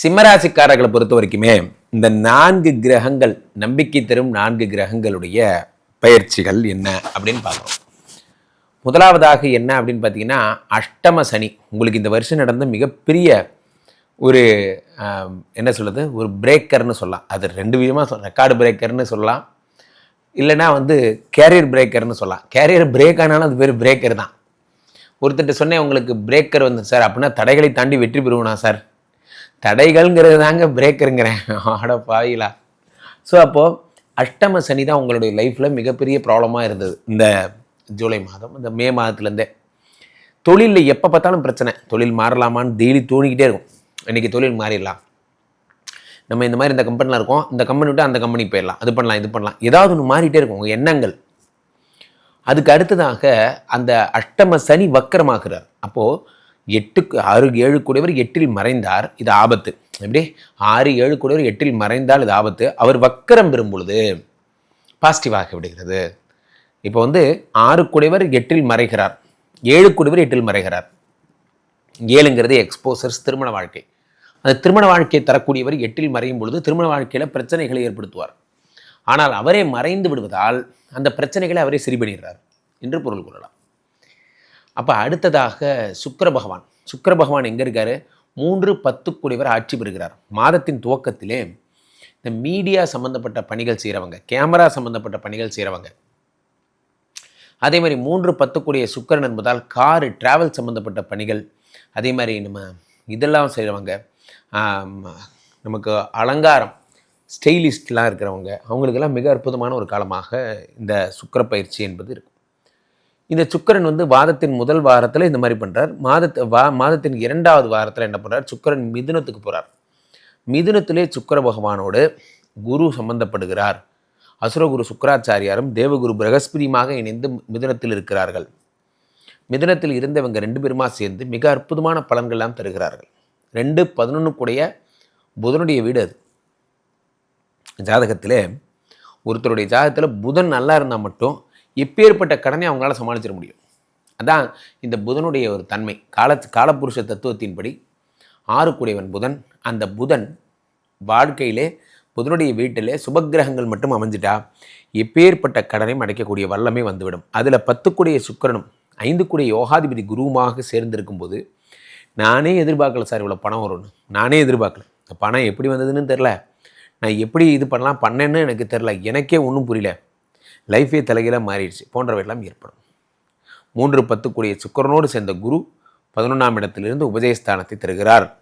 சிம்மராசிக்காரர்களை பொறுத்த வரைக்குமே இந்த நான்கு கிரகங்கள் நம்பிக்கை தரும் நான்கு கிரகங்களுடைய பயிற்சிகள் என்ன அப்படின்னு பார்க்குறோம் முதலாவதாக என்ன அப்படின்னு பார்த்தீங்கன்னா அஷ்டம சனி. உங்களுக்கு இந்த வருஷம் நடந்த மிகப்பெரிய ஒரு என்ன சொல்கிறது ஒரு பிரேக்கர்னு சொல்லலாம். அது ரெண்டு விதமாக சொல் ரெக்கார்டு பிரேக்கர்னு சொல்லலாம். இல்லைன்னா வந்து கேரியர் பிரேக்கர்னு சொல்லலாம். கேரியர் பிரேக் ஆனாலும் அது பேர் பிரேக்கர் தான். ஒருத்தர் சொன்னேன் உங்களுக்கு பிரேக்கர் வந்து சார் அப்படின்னா தடைகளை தாண்டி வெற்றி பெறுவனா சார் தடைகள்ங்கிறது தாங்க பிரேக்கருங்கிறேன். ஆட பாயிலா ஸோ அப்போது அஷ்டம சனி தான் உங்களுடைய லைஃப்பில் மிகப்பெரிய ப்ராப்ளமாக இருந்தது. இந்த ஜூலை மாதம் இந்த மே மாதத்துலேருந்தே. தொழிலில் எப்போ பார்த்தாலும் பிரச்சனை. தொழில் மாறலாமான்னு டெய்லி தோணிக்கிட்டே இருக்கும். இன்றைக்கி தொழில் மாறிடலாம். நம்ம இந்த மாதிரி இந்த கம்பெனியில் இருக்கோம். இந்த கம்பெனி விட்டு அந்த கம்பெனிக்கு போயிடலாம். அது பண்ணலாம் இது பண்ணலாம். ஏதாவது ஒன்று மாறிட்டே இருக்கும். உங்கள் எண்ணங்கள். அதுக்கு அடுத்ததாக அந்த அஷ்டம சனி வக்கரமாகிறார் அப்போது எட்டுக்கு ஆறு ஏழு கூடியவர் எட்டில் மறைந்தார் இது ஆபத்து. எப்படி? ஆறு ஏழு கூடியவர் எட்டில் மறைந்தால் இது ஆபத்து. அவர் வக்கரம் பெறும் பொழுது பாசிட்டிவாக விடுகிறது. இப்போ வந்து ஆறு கூடியவர் எட்டில் மறைகிறார். ஏழு கூடியவர் எட்டில் மறைகிறார். ஏழுங்கிறது எக்ஸ்போசர்ஸ் திருமண வாழ்க்கை. அந்த திருமண வாழ்க்கையை தரக்கூடியவர் எட்டில் மறையும் பொழுது திருமண வாழ்க்கையில் பிரச்சனைகளை ஏற்படுத்துவார். ஆனால் அவரே மறைந்து விடுவதால் அந்த பிரச்சனைகளை அவரே சரி பண்ணிடுறார் என்று பொருள் கொள்ளலாம். அப்போ அடுத்ததாக சுக்கர பகவான். சுக்கர பகவான் எங்கே இருக்காரு? மூன்று பத்து கூடியவர் ஆட்சி பெறுகிறார். மாதத்தின் துவக்கத்திலே இந்த மீடியா சம்மந்தப்பட்ட பணிகள் செய்கிறவங்க கேமரா சம்மந்தப்பட்ட பணிகள் செய்கிறவங்க அதே மாதிரி மூன்று பத்துக்குடிய சுக்கரன் என்பதால் காரு டிராவல் சம்மந்தப்பட்ட பணிகள் அதே மாதிரி நம்ம இதெல்லாம் செய்கிறவங்க நமக்கு அலங்காரம் ஸ்டைலிஸ்ட்லாம் இருக்கிறவங்க அவங்களுக்கெல்லாம் மிக அற்புதமான ஒரு காலமாக இந்த சுக்கிர பயிற்சி என்பது இருக்கும். இந்த சுக்கரன் வந்து வாதத்தின் முதல் வாரத்தில் இந்த மாதிரி பண்ணுறார் மாதத்து வா மாதத்தின் இரண்டாவது வாரத்தில் என்ன பண்ணுறார் சுக்கரன் மிதுனத்துக்கு போகிறார் மிதுனத்திலே சுக்கர பகவானோடு குரு சம்பந்தப்படுகிறார். அசுரகுரு சுக்கராச்சாரியாரும் தேவகுரு பிரகஸ்பதியுமாக இணைந்து மிதுனத்தில் இருக்கிறார்கள். மிதுனத்தில் இருந்தவங்க ரெண்டு பேருமா சேர்ந்து மிக அற்புதமான பலன்கள்லாம் தருகிறார்கள். ரெண்டு பதினொன்றுக்குடைய புதனுடைய வீடு அது. ஜாதகத்திலே ஒருத்தருடைய ஜாதகத்தில் புதன் நல்லா இருந்தால் மட்டும் எப்பேற்பட்ட கடனை அவங்களால சமாளிச்சிட முடியும். அதான் இந்த புதனுடைய ஒரு தன்மை. கால காலப்புருஷ தத்துவத்தின்படி ஆறு கூடியவன் புதன். அந்த புதன் வாழ்க்கையிலே புதனுடைய வீட்டிலே சுபக்கிரகங்கள் மட்டும் அமைஞ்சிட்டா எப்பேற்பட்ட கடனையும் அடைக்கக்கூடிய வல்லமை வந்துவிடும். அதில் பத்துக்குடைய சுக்கிரனும் ஐந்துக்குடைய யோகாதிபதி குருவுமாக சேர்ந்திருக்கும் போது நானே எதிர்பார்க்கல சார் இவ்வளோ பணம் வரும்னு. நானே எதிர்பார்க்கல. இந்த பணம் எப்படி வந்ததுன்னு தெரில நான் எப்படி இது பண்ணலாம் பண்ணேன்னு எனக்கு தெரில எனக்கே ஒன்றும் புரியல. லைஃபே தலைகீழாக மாறிடுச்சு. போன்றவையெல்லாம் ஏற்படும். மூன்று பத்துக்குரிய சுக்கிரனோடு சேர்ந்த குரு பதினொன்றாம் இடத்திலிருந்து உபஜயஸ்தானத்தை தருகிறார்.